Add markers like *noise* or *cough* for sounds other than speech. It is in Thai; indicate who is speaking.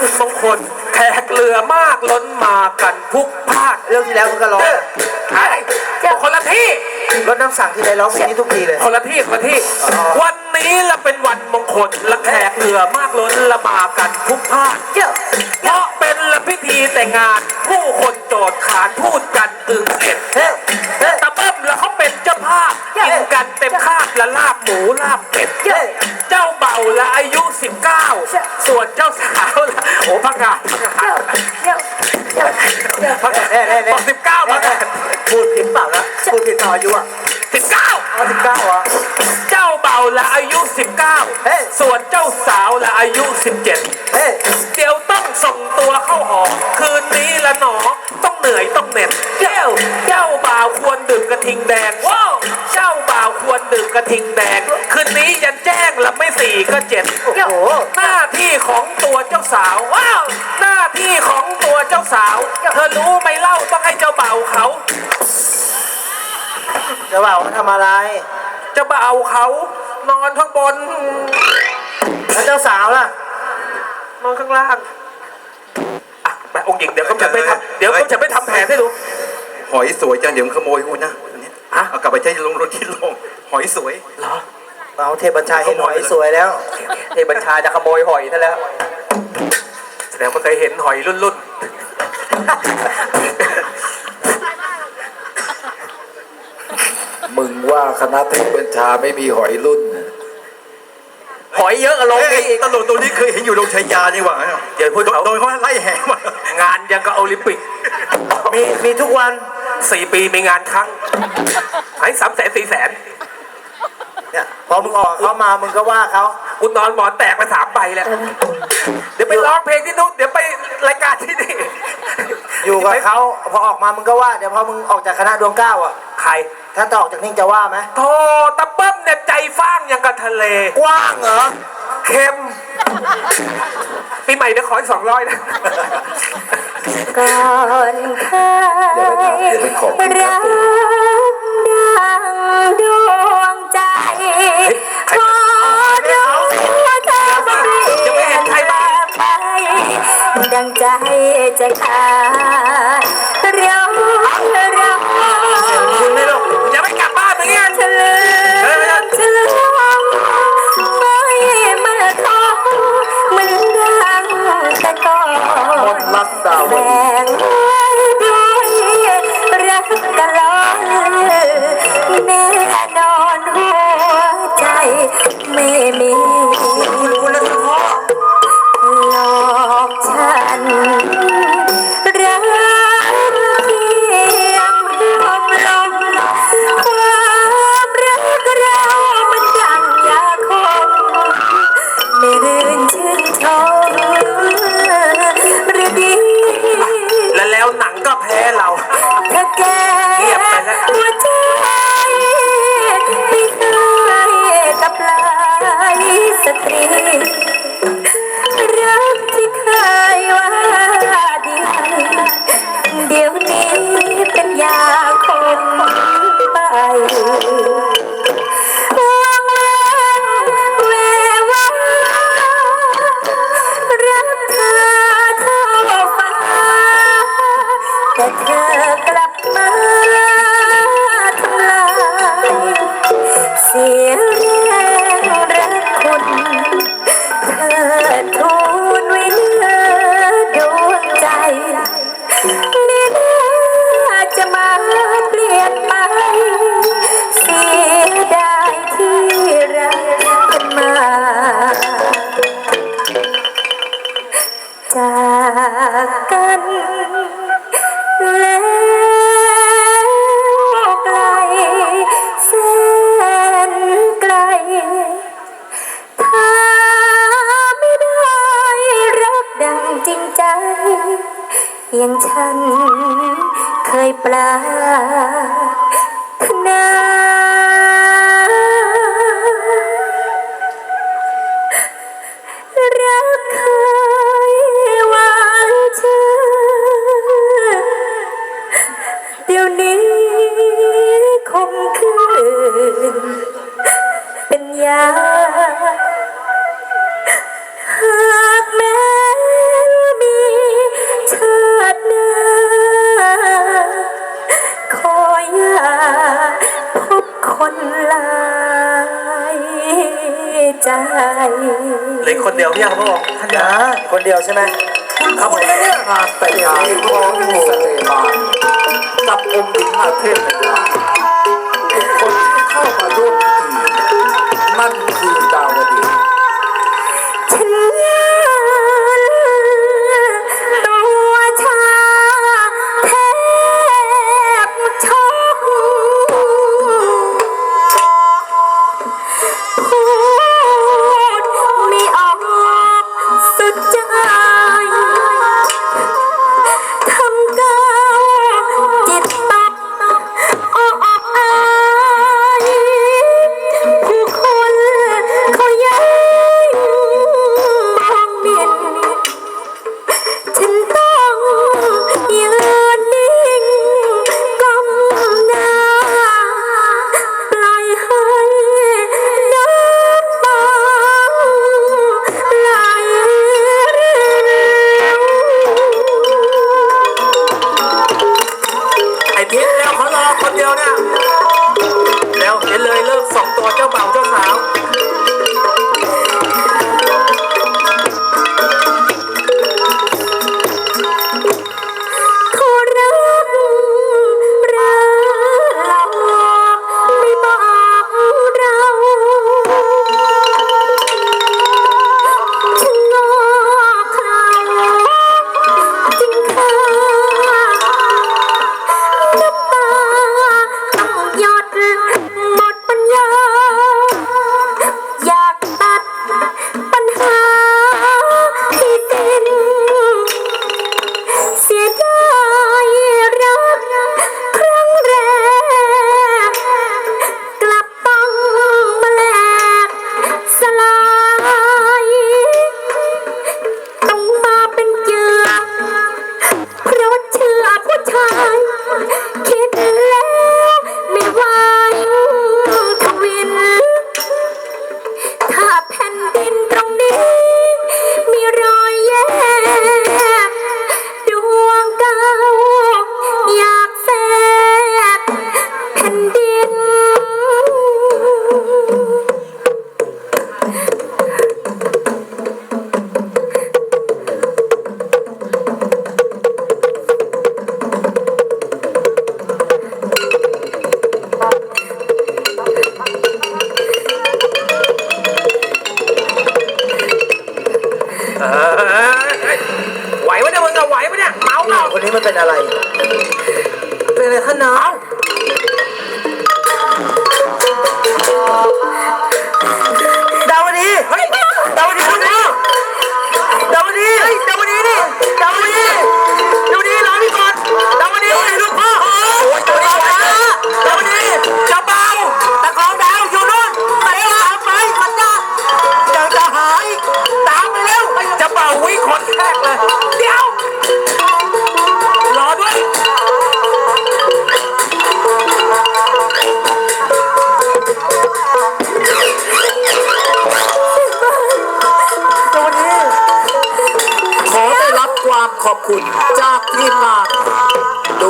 Speaker 1: วันมงคล แขกเรือมากล้นมากันทุกภาค
Speaker 2: เรื่องที่แล้วมึงก็ร้อง
Speaker 1: ใช่คนละที่
Speaker 2: รถน้ำสั่งที่ไรร้องเพลงนี้ทุกทีเลย
Speaker 1: คนละที่คนละที่ วันนี้ละเป็นวันมงคลและแขกเรือมากล้นละมากันทุกภาคเพราะเป็นละพิธีแต่งงาน ผู้คนโจทย์ขานพูดกันอึงเอ็ด
Speaker 2: เฮ้ยเฮ้ย
Speaker 1: ตะเบิ้มแล้วเขาเป็นเจ้าภาพกินกันเต็มคาบละลาบหมูลาบเป็ด
Speaker 2: เฮ้ย
Speaker 1: เจ้าเบ่าละอายุ 19 ส่วนเจ้าสาวละ โอ้พังงาดพังงาดพังงาด
Speaker 2: แน่แน่แน่
Speaker 1: บอกสิบเก้าพังงาด
Speaker 2: พูดผิดเปล่านะพูดผิดต่ออายุอะ
Speaker 1: สิบเก้า
Speaker 2: เอาสิบเก้าอะ
Speaker 1: เจ้าเบ่าละอายุ
Speaker 2: เฮ้ย
Speaker 1: 19ส่วนเจ้าสาวละอายุ17
Speaker 2: เฮ้ย
Speaker 1: เดี๋ยวต้องส่งตัวเข้าหอ เธอรู้ไหมเล่าต้องให้เจ้าบ่าวเขา
Speaker 2: เจะบ่าวมันทำอะไร
Speaker 1: เจ้าบ่าวเขา นอนข้างบน
Speaker 2: แล้วเจ้าสาวล่ะ
Speaker 1: นอนข้างล่างอะไปองค์หญิงเดี๋ยวเขาจะไปทำเดี๋ยวเขาจะไปทำแผนให้ดู
Speaker 3: หอยสวยจังเดี๋ยวมึงขโมยกูนะอันเนี้ย
Speaker 1: ฮะ
Speaker 3: เอากลับไปใช้ลงรถที่ลง หอยสวย
Speaker 1: เหรอ
Speaker 2: เอาเทพบัญชาเห็นหอยสวยแล้ว
Speaker 1: เทพบัญชาจะขโมยหอยซะแล้ว แสดงว่าเคยเห็นหอยรุ่นรุ่น
Speaker 4: มึงว่าคณะเทพบัญชาไม่มีหอยรุ่นน่ะ
Speaker 1: หอยเยอะอะลง
Speaker 3: เอ้
Speaker 1: นี่
Speaker 3: ย
Speaker 1: อีก
Speaker 3: ตำรวจตัวนี้เคยเห็นอยู่โรงชัยยานี่หว่า
Speaker 1: เดี๋ยวพูดเขา
Speaker 3: โดนเขาไล่แห่มา
Speaker 1: งานยังกับโอลิมปิก
Speaker 2: มีมีทุกวัน
Speaker 1: สี่ปีมีงานครั้งหายสามแสนสี่แสน
Speaker 2: เนี่ยพอมึงออกเขามามึงก็ว่าเขา
Speaker 1: กูนอนหมอนแตกไปสามใบแล้ว เดี๋ยวไปร้องเพลงที่นู้นเดี๋ยวไปรายการที่นี่
Speaker 2: อยู่กับเขาพอออกมามึงก็ว่าเดี๋ยวพอมึงออกจากคณะดวงเก้าอะ
Speaker 1: ใคร
Speaker 2: ถ้าต่อออกจากนิ่งจะว่าไหม
Speaker 1: โธ่ตะเบิ้มเนี่ยใจฟ้างอย่างกับทะเล
Speaker 2: กว้างเหรอ
Speaker 1: เค็มปีใหม่เดี๋ยวขออีกสองร้อยนะ
Speaker 5: ก่อนเคย
Speaker 4: เดี๋ยวเป็นของ
Speaker 5: รักดังดวงใจพอรู้ว่าเธอเปลี่ยนแปลงไปดังใจจะขาด
Speaker 1: ลาย
Speaker 5: ใจเลยคน
Speaker 1: เดี
Speaker 5: ยวพี่ยังพ่อ
Speaker 1: ท่าะคนเดียวใช่ไหม
Speaker 2: ครับผมเนี่ย
Speaker 4: แต่ยังมี
Speaker 5: พวกัส
Speaker 4: น่ห์มาจับอมถึงอาเทพ
Speaker 5: เป็ Oh! *laughs* ไหวไหมเนี่ยมึงอะไหวไหมเนี่ยเมาเปล่า
Speaker 1: คนนี้มันเป็นอะไร เป็นอะไรท่านน้อง
Speaker 2: Good Done.